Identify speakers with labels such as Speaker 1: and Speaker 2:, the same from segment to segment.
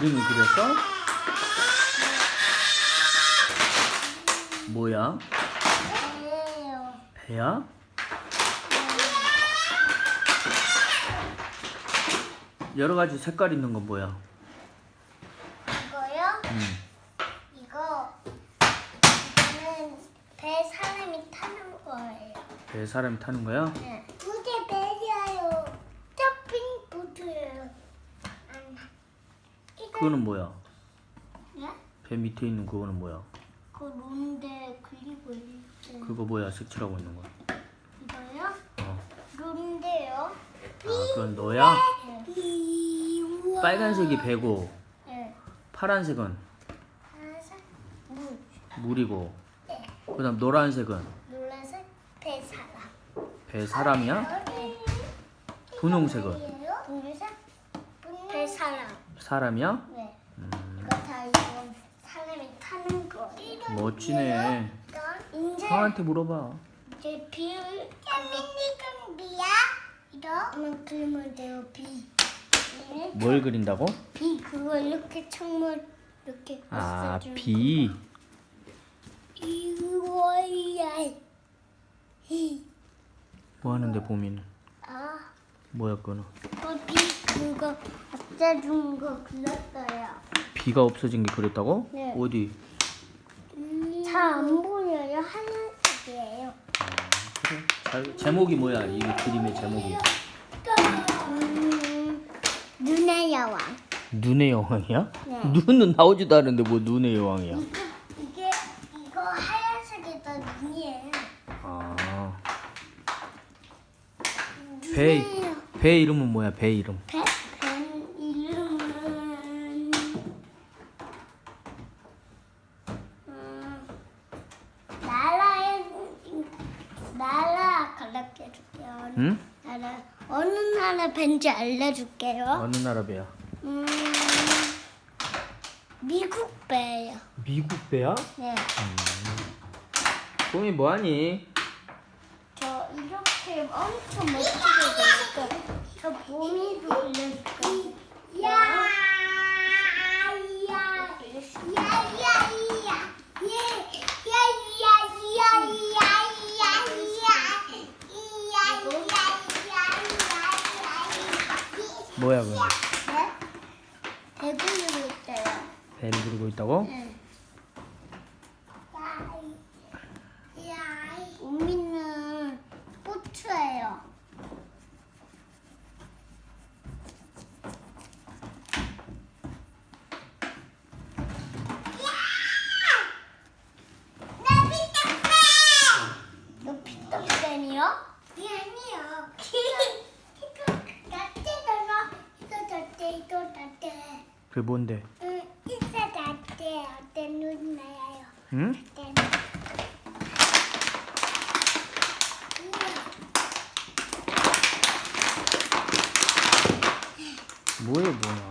Speaker 1: 그림을 그렸어? 뭐야? 배야? 여러 가지 색깔 있는 건 뭐야?
Speaker 2: 이거요?
Speaker 1: 음.
Speaker 2: 이거 이거는 배 사람이 타는 거예요.
Speaker 1: 배 사람이 타는 거야?
Speaker 2: 네. 그게 배예요. 점핑 보드예요. 안. 이거
Speaker 1: 그거는 뭐야?
Speaker 2: 네?
Speaker 1: 배 밑에 있는 그거는 뭐야?
Speaker 2: 그 론데 그리고 이렇게
Speaker 1: 그거 뭐야? 색칠하고 있는 거.
Speaker 2: 이거요?
Speaker 1: 어.
Speaker 2: 론데요.
Speaker 1: 아, 그건 너야?
Speaker 2: 네. 우와.
Speaker 1: 빨간색이 배고
Speaker 2: 네.
Speaker 1: 파란색은
Speaker 2: 파란색 물.
Speaker 1: 물이고
Speaker 2: 네.
Speaker 1: 그다음 노란색은
Speaker 2: 노란색 배 사람.
Speaker 1: 배 사람이야?
Speaker 2: 네.
Speaker 1: 분홍색은
Speaker 2: 분홍색 배 사람.
Speaker 1: 사람이야?
Speaker 2: 네.
Speaker 1: 음,
Speaker 2: 이거 다 이건 사람이 타는 거.
Speaker 1: 멋지네.
Speaker 2: 이제
Speaker 1: 형한테 물어봐.
Speaker 2: 이제 비. 비야? 이거? 그리면 돼요 비.
Speaker 1: 뭘 그린다고?
Speaker 2: 비 그거 이렇게 창문 이렇게
Speaker 1: 아, 비.
Speaker 2: 이거야. 히.
Speaker 1: 뭐 하는데 봄이는?
Speaker 2: 아,
Speaker 1: 뭐야 그거는?
Speaker 2: 그비 그거 없애준 거 그렸어요.
Speaker 1: 비가 없어진 게 그랬다고?
Speaker 2: 네.
Speaker 1: 어디?
Speaker 2: 잘 안 보여요. 하얀색이에요.
Speaker 1: 그래. 잘, 제목이 뭐야? 이 그림의 제목이.
Speaker 2: 음, 눈의 여왕.
Speaker 1: 눈의 여왕이야?
Speaker 2: 네.
Speaker 1: 눈은 나오지도 않은데 뭐 눈의 여왕이야?
Speaker 2: 이거 이게 이거 하얀색이 다 눈이에요.
Speaker 1: 아. 배,
Speaker 2: 눈이에요.
Speaker 1: 배 이름은 뭐야? 배 이름.
Speaker 2: 배, 배 이름은 음, 나라의 나라 가르쳐줄게요.
Speaker 1: 응?
Speaker 2: 나라 어느 나라 밴지 알려줄게요.
Speaker 1: 어느 나라 배야?
Speaker 2: 음, 미국 배예요.
Speaker 1: 미국 배야?
Speaker 2: 네.
Speaker 1: 봄이 뭐하니?
Speaker 2: 저 이렇게 엄청 멋지게 그렸고 저 야, 야, 야, 야, 야, 예, 야, 야, 야, 야, 야, 야, 야,
Speaker 1: 뭐야 그거?
Speaker 2: 네? 배구를 있어요.
Speaker 1: 배를 그리고 있다고?
Speaker 2: 네. 우미는 스포츠예요. 너 피터팬이요? 아니요. 이거 나때잖아. 이거 나때, 이거 나때.
Speaker 1: 그게 뭔데?
Speaker 2: 응. 어때 눈 나요?
Speaker 1: 응?
Speaker 2: 네.
Speaker 1: 뭐야 뭐야?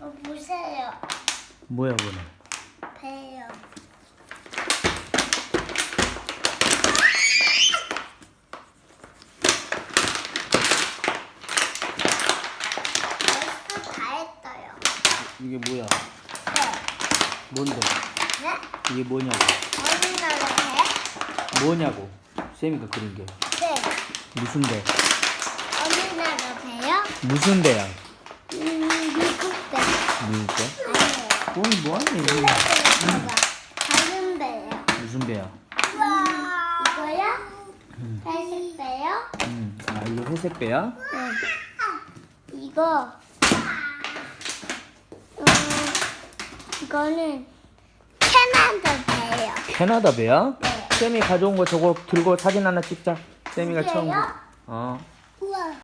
Speaker 2: 어, 보세요.
Speaker 1: 뭐야 그거는?
Speaker 2: 배요. 벌써 다 했어요.
Speaker 1: 이게 뭐야?
Speaker 2: 네.
Speaker 1: 뭔데?
Speaker 2: 네?
Speaker 1: 이게 뭐냐고?
Speaker 2: 어느 나라 배?
Speaker 1: 뭐냐고? 쌤이가 그린 게
Speaker 2: 네.
Speaker 1: 무슨 배?
Speaker 2: 어느 나라 배요?
Speaker 1: 무슨 배야?
Speaker 2: 음, 미국 배.
Speaker 1: 미국 배?
Speaker 2: 아니에요.
Speaker 1: 봄이 뭐하니?
Speaker 2: 배가 다른 배예요.
Speaker 1: 무슨 배야?
Speaker 2: 이거요? 회색 배요?
Speaker 1: 음, 아 이거 회색 배야?
Speaker 2: 네. 이거 음, 이거는 캐나다 배예요.
Speaker 1: 캐나다 배야?
Speaker 2: 네.
Speaker 1: 쌤이 가져온 거 저거 들고 사진 하나 찍자. 쌤이가 처음. 어.
Speaker 2: 우와.